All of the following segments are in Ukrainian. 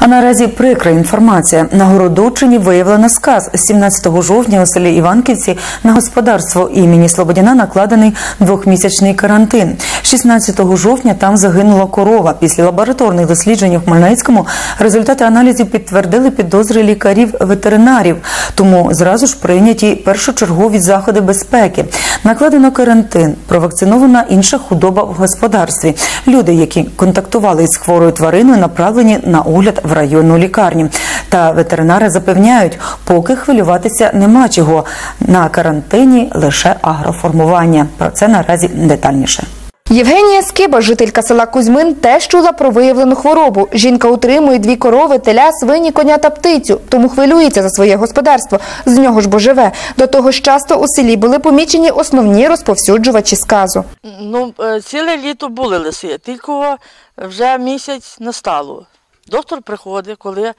А наразі прикра інформація. На Городочині виявлено сказ. 17 жовтня у селі Іванківці на господарство імені Слободяна накладений двохмісячний карантин. 16 жовтня там загинула корова. Після лабораторних досліджень у Хмельницькому результати аналізів підтвердили підозри лікарів-ветеринарів. Тому зразу ж прийняті першочергові заходи безпеки. Накладено карантин, провакцинована інша худоба в господарстві. Люди, які контактували із хворою твариною, направлені на огляд в районну лікарню. Та ветеринари запевняють, поки хвилюватися нема чого. На карантині лише агроформування. Про це наразі детальніше. Євгенія Скиба, жителька села Кузьмин, теж чула про виявлену хворобу. Жінка утримує дві корови, теля, свині, коня та птицю, тому хвилюється за своє господарство. З нього ж бо живе. До того ж, часто у селі були помічені основні розповсюджувачі сказу. Ну, е, ціле літо були лиси, тільки вже місяць настало. Доктор приходить, коли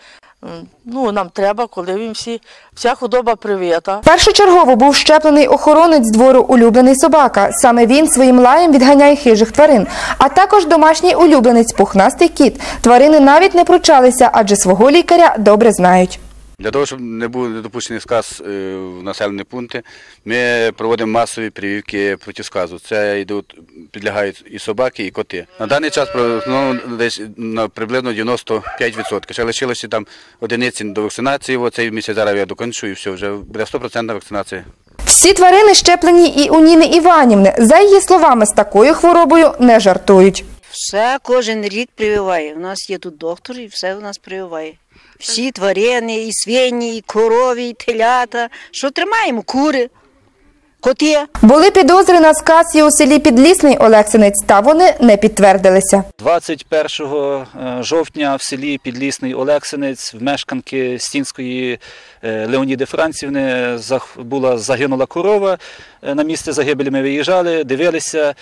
ну, нам треба, коли він всі, вся худоба привита. Першочергово був щеплений охоронець двору улюблений собака. Саме він своїм лаєм відганяє хижих тварин, а також домашній улюбленець пухнастий кіт. Тварини навіть не пручалися, адже свого лікаря добре знають. Для того, щоб не був недопущений сказ е, в населені пункти, ми проводимо масові прививки проти сказу. Це йдуть, підлягають і собаки, і коти. На даний час про- ну, десь на приблизно 95%. Ще лишилося там одиниці до вакцинації. Оцей місяць зараз я докончу і все, вже буде 100% вакцинація. Всі тварини щеплені і у Ніни Іванівни. За її словами, з такою хворобою не жартують. Все кожен рік прививає. У нас є тут доктор і все у нас прививає. Всі тварини, і свині, і корові, і телята. Що тримаємо? Кури, коти. Були підозри на сказ і у селі Підлісний Олексинець, та вони не підтвердилися. 21 е, жовтня в селі Підлісний Олексинець в мешканки Стінської е, Леоніди Францівни була загинула корова. Е, На місце загибелі ми виїжджали, дивилися.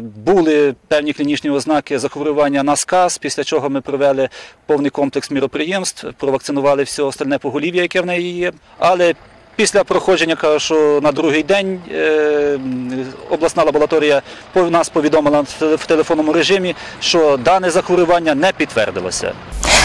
Були певні клінічні ознаки захворювання на сказ, після чого ми провели повний комплекс міроприємств, провакцинували все остальне поголів'я, яке в неї є. Але Після проходження кажу, що на другий день е, обласна лабораторія нас повідомила в телефонному режимі, що дане захворювання не підтвердилося.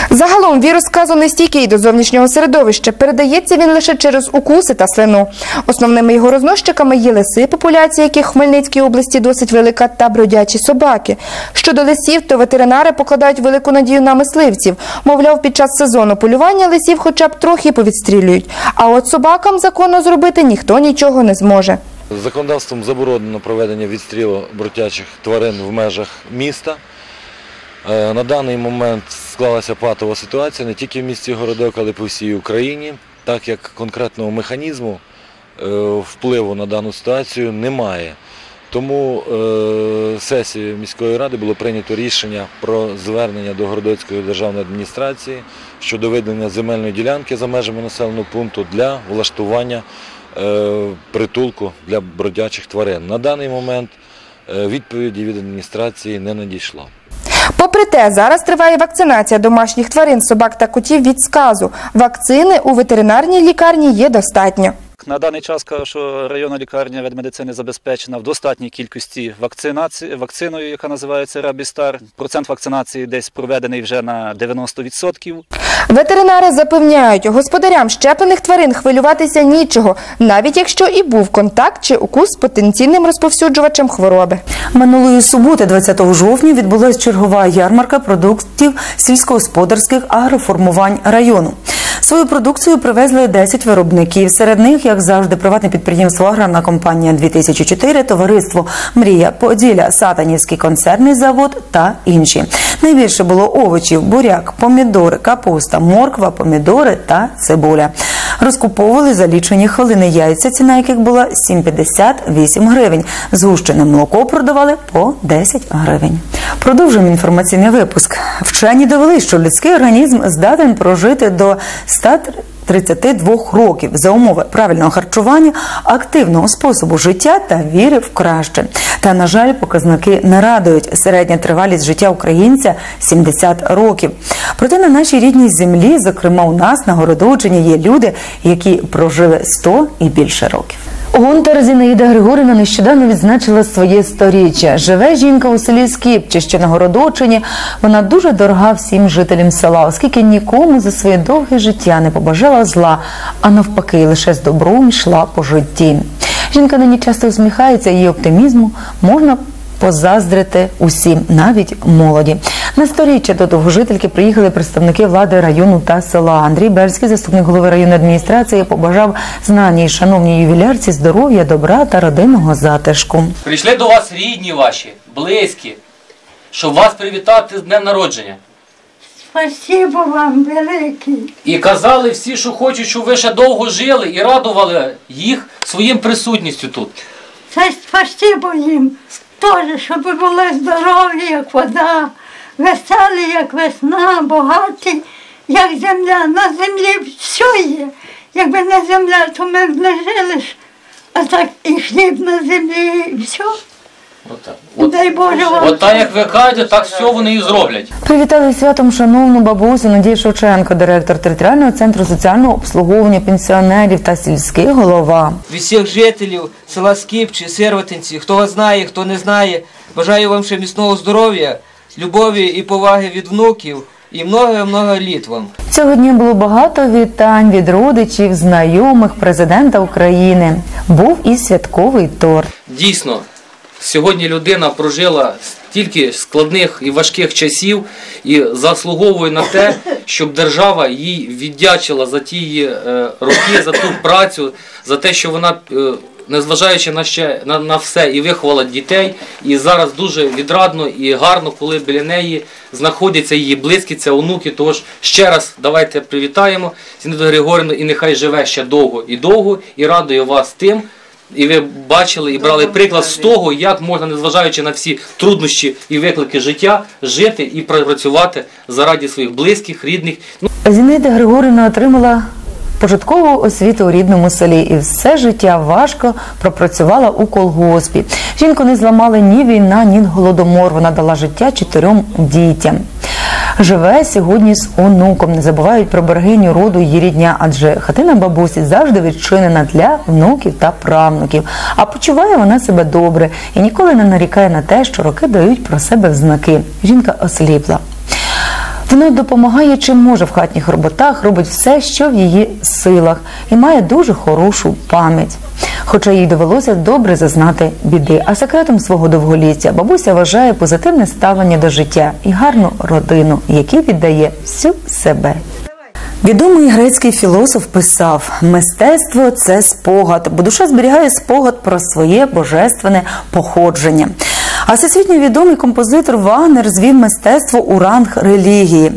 Загалом вірус сказу не стійкий до зовнішнього середовища. Передається він лише через укуси та слину. Основними його розносчиками є лиси, популяція яких в Хмельницькій області досить велика, та бродячі собаки. Щодо лисів, то ветеринари покладають велику надію на мисливців. Мовляв, під час сезону полювання лисів хоча б трохи повідстрілюють. А от собакам законно зробити ніхто нічого не зможе. Законодавством заборонено проведення відстрілу бродячих тварин в межах міста. Е, На даний момент склалася патова ситуація не тільки в місті Городок, але й по всій Україні, так як конкретного механізму е, впливу на дану ситуацію немає. Тому е, сесією міської ради було прийнято рішення про звернення до Городоцької державної адміністрації щодо виділення земельної ділянки за межами населеного пункту для влаштування е, притулку для бродячих тварин. На даний момент е, відповіді від адміністрації не надійшло. Попри те, зараз триває вакцинація домашніх тварин, собак та котів від сказу. Вакцини у ветеринарній лікарні є достатньо. На даний час кажу, що районна лікарня ведмедицини забезпечена в достатній кількості вакцинації, вакциною, яка називається Рабістар. Процент вакцинації десь проведений вже на 90%. Ветеринари запевняють, господарям щеплених тварин хвилюватися нічого, навіть якщо і був контакт чи укус з потенційним розповсюджувачем хвороби. Минулої суботи, 20 жовтня, відбулася чергова ярмарка продуктів сільськогосподарських агроформувань району. Свою продукцію привезли 10 виробників. Серед них, як завжди, приватне підприємство Аграрна компанія 2004, товариство Мрія Поділля, Сатанівський концерний завод та інші. Найбільше було овочів: буряк, помідори, капуста, морква, помідори та цибуля. Розкуповували за лічені хвилини яйця, ціна яких була 7,58 гривень. Згущене молоко продавали по 10 гривень. Продовжуємо інформаційний випуск. Вчені довели, що людський організм здатен прожити до 132 років за умови правильного харчування, активного способу життя та віри в краще. Та на жаль, показники не радують. Середня тривалість життя українця 70 років. Проте на нашій рідній землі, зокрема у нас на Городочині, є люди, які прожили 100 і більше років. Гунтер Зінаїда Григорівна нещодавно відзначила своє сторіччя. Живе жінка у селі Скіпче, що на Городочині. Вона дуже дорога всім жителям села, оскільки нікому за своє довге життя не побажала зла, а навпаки, лише з добром йшла по житті. Жінка нині часто усміхається, її оптимізму можна позаздрити усім, навіть молоді. На сторіччя до довгожительки приїхали представники влади району та села. Андрій Бельський, заступник голови районної адміністрації, побажав знаній шановній ювілярці здоров'я, добра та родинного затишку. Прийшли до вас рідні ваші, близькі, щоб вас привітати з днем народження. Спасибо вам велике. І казали всі, що хочуть, щоб ви ще довго жили і радували їх своїм присутністю тут. Це спасибо їм. Теж, щоб були здорові, як вода, веселі, як весна, багаті, як земля. На землі все є. Якби не земля, то ми б не жили. А так і хліб на землі, і все. От, Дай Боже вам. от так, як ви кажете, так все вони і зроблять. Привітали святом шановну бабусю Надію Шевченко, директор територіального центру соціального обслуговування пенсіонерів та сільський голова. від всіх жителів села Скіпчі, Сирватинці, хто вас знає, хто не знає. Бажаю вам ще міцного здоров'я, любові і поваги від внуків і много-много літ вам. Цього дня було багато вітань від родичів, знайомих президента України. Був і святковий торт. Дійсно, сьогодні людина прожила стільки складних і важких часів і заслуговує на те, щоб держава їй віддячила за ті її, е, роки, за ту працю, за те, що вона. е, Незважаючи на ще на, на все і виховала дітей, і зараз дуже відрадно і гарно, коли біля неї знаходяться її близькі, це онуки. Тож ще раз давайте привітаємо Зінаиду Григорівну і нехай живе ще довго і довго, і радує вас тим, і ви бачили і брали приклад з того, як можна, незважаючи на всі труднощі і виклики життя, жити і працювати заради своїх близьких, рідних. Ну, Зінаїда Григорівна отримала початкову освіту у рідному селі і все життя важко пропрацювала у колгоспі. Жінку не зламали ні війна, ні голодомор. Вона дала життя чотирьом дітям. Живе сьогодні з онуком. Не забувають про берегиню роду її рідня, адже хатина бабусі завжди відчинена для внуків та правнуків. А почуває вона себе добре і ніколи не нарікає на те, що роки дають про себе взнаки. знаки. Жінка осліпла. Вона допомагає чим може в хатніх роботах, робить все, що в її силах, і має дуже хорошу пам'ять. Хоча їй довелося добре зазнати біди. А секретом свого довголіття бабуся вважає позитивне ставлення до життя і гарну родину, якій віддає всю себе. Відомий грецький філософ писав: мистецтво це спогад, бо душа зберігає спогад про своє божественне походження. А всесвітньо відомий композитор Вагнер звів мистецтво у ранг релігії.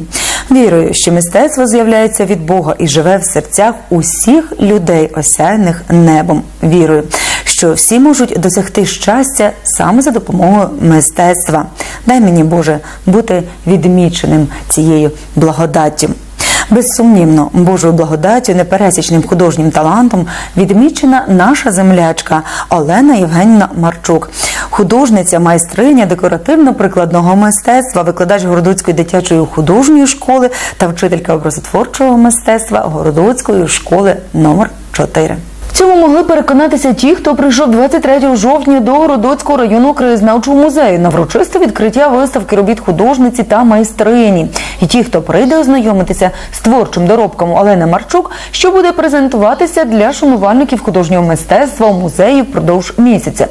Вірою, що мистецтво з'являється від Бога і живе в серцях усіх людей, осяяних небом. Вірою, що всі можуть досягти щастя саме за допомогою мистецтва. Дай мені Боже бути відміченим цією благодаттю. Безсумнівно, Божою благодаттю, непересічним художнім талантом відмічена наша землячка Олена Євгенівна Марчук, художниця, майстриня декоративно-прикладного мистецтва, викладач Городоцької дитячої художньої школи та вчителька образотворчого мистецтва Городоцької школи номер 4 в цьому могли переконатися ті, хто прийшов 23 жовтня до Городоцького районного краєзнавчого музею на врочисте відкриття виставки робіт художниці та майстрині. І ті, хто прийде ознайомитися з творчим доробком Олени Марчук, що буде презентуватися для шанувальників художнього мистецтва у музеї впродовж місяця.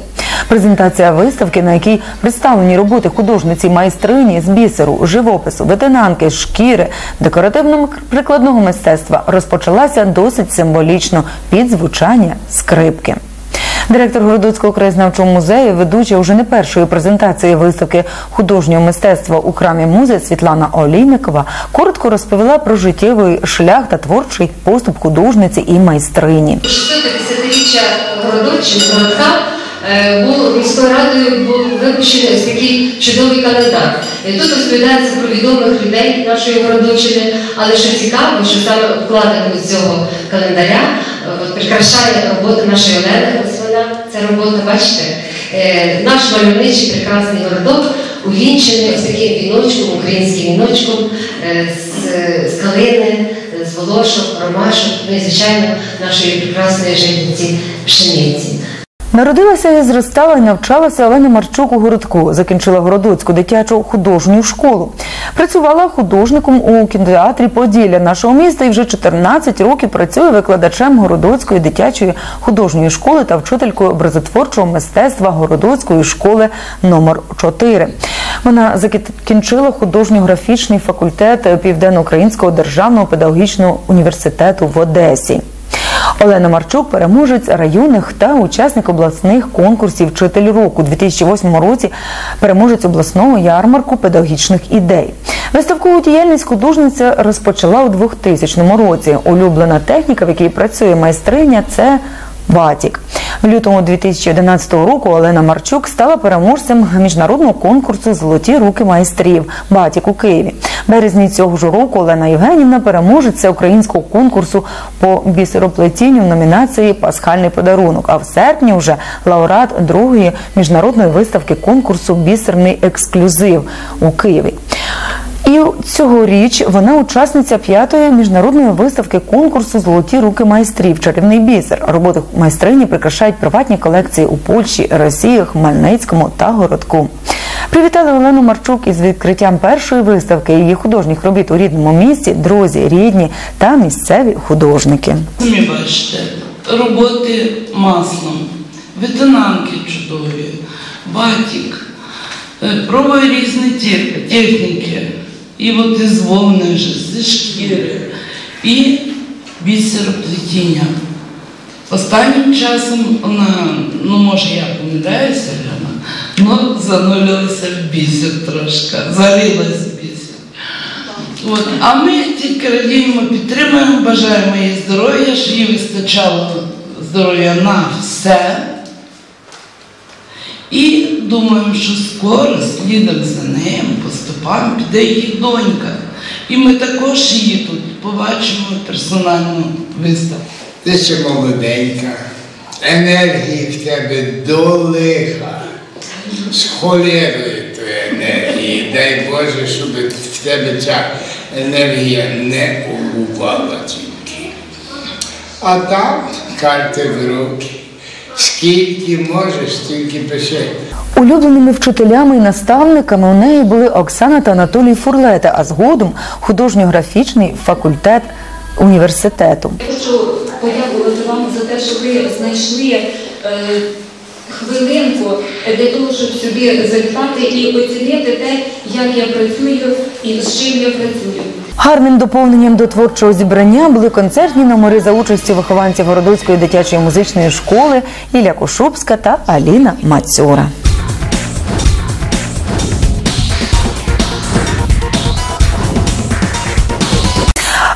Презентація виставки, на якій представлені роботи художниці майстрині з бісеру, живопису, ветенанки, шкіри, декоративного прикладного мистецтва, розпочалася досить символічно під звучання скрипки. Директор Городоцького краєзнавчого музею, ведуча уже не першої презентації виставки художнього мистецтва у храмі музею Світлана Олійникова коротко розповіла про життєвий шлях та творчий поступ художниці і майстрині. 650-річчя Городоччини городка е, був міською радою був випущений ось такий чудовий календар. Тут розповідається про відомих людей нашої Городоччини, але що цікаво, що саме обкладинку з цього календаря прикрашає робота нашої Олени. Ось вона, робота, бачите, Е, наш мальовничий прекрасний городок увінчений ось таким віночком, українським віночком е, з калини, з волошок, ромашок, ну і звичайно нашої прекрасної житниці пшениці. Народилася і зростала і навчалася Олена Марчук у городку. Закінчила Городоцьку дитячу художню школу. Працювала художником у кінотеатрі Поділля нашого міста і вже 14 років працює викладачем Городоцької дитячої художньої школи та вчителькою образотворчого мистецтва Городоцької школи номер 4 Вона закінчила художньо-графічний факультет Південно-Українського державного педагогічного університету в Одесі. Олена Марчук, переможець районних та учасник обласних конкурсів Вчитель року у 2008 році, переможець обласного ярмарку педагогічних ідей. Виставкову діяльність художниця розпочала у 2000 році. Улюблена техніка, в якій працює майстриня, це Батік в лютому 2011 року Олена Марчук стала переможцем міжнародного конкурсу Золоті руки майстрів Батік у Києві. Березні цього ж року Олена Євгенівна переможеця українського конкурсу по бісероплетінню в номінації Пасхальний подарунок. А в серпні вже лауреат другої міжнародної виставки конкурсу Бісерний ексклюзив у Києві. І цьогоріч вона учасниця п'ятої міжнародної виставки конкурсу Золоті руки майстрів чарівний бісер. Роботи майстрині прикрашають приватні колекції у Польщі, Росії, Хмельницькому та Городку. Привітали Олену Марчук із відкриттям першої виставки її художніх робіт у рідному місті, друзі, рідні та місцеві художники. Самі бачите, роботи маслом, ветенанки чудові, батік, е, пробує різні техніки. І от із вовни зі шкіри, і бісероплетіння. Останнім часом вона, ну може я помиляюся, Але занулилася в бісер трошки, залилась в бісер. От. А ми тільки радіємо, підтримуємо, бажаємо їй здоров'я, щоб їй вистачало здоров'я на все. І думаємо, що скоро слідом за ним по стопам піде її донька. І ми також її тут побачимо персональну виставку. Ти ще молоденька, енергії в тебе до лиха, з холєрою тої енергії. Дай Боже, щоб в тебе ця енергія не убувала тільки. А там карти в руки. Скільки можеш, стільки пиши. Улюбленими вчителями і наставниками у неї були Оксана та Анатолій Фурлета, а згодом художньо-графічний факультет університету. Я хочу подякувати вам за те, що ви знайшли е, хвилинку для того, щоб собі завітати і оцінити те, як я працюю і з чим я працюю. Гарним доповненням до творчого зібрання були концертні номери за участю вихованців Городоцької дитячої музичної школи Ілля Кошубська та Аліна Мацюра.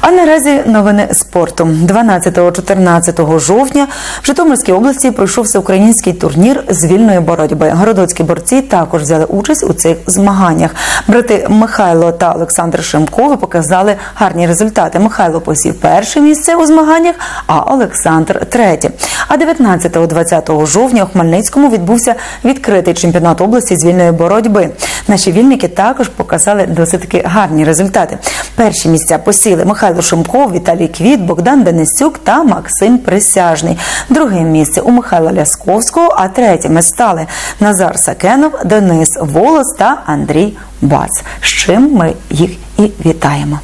А наразі новини спорту. 12-14 жовтня в Житомирській області пройшов всеукраїнський турнір з вільної боротьби. Городоцькі борці також взяли участь у цих змаганнях. Брати Михайло та Олександр Шимкови показали гарні результати. Михайло посів перше місце у змаганнях, а Олександр третє. А 19-20 жовтня у Хмельницькому відбувся відкритий чемпіонат області з вільної боротьби. Наші вільники також показали досить гарні результати. Перші місця посіли Михайло Шумков, Віталій Квіт, Богдан Денисюк та Максим Присяжний. Друге місце у Михайла Лясковського, а третіми стали Назар Сакенов, Денис Волос та Андрій Бац. З чим ми їх і вітаємо.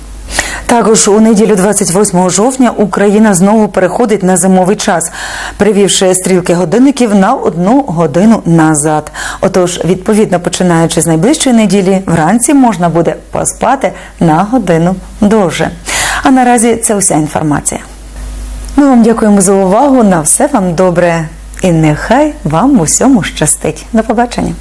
Також у неділю 28 жовтня Україна знову переходить на зимовий час, привівши стрілки годинників на одну годину назад. Отож, відповідно, починаючи з найближчої неділі, вранці можна буде поспати на годину довше. А наразі це вся інформація. Ми вам дякуємо за увагу. На все вам добре і нехай вам усьому щастить. До побачення.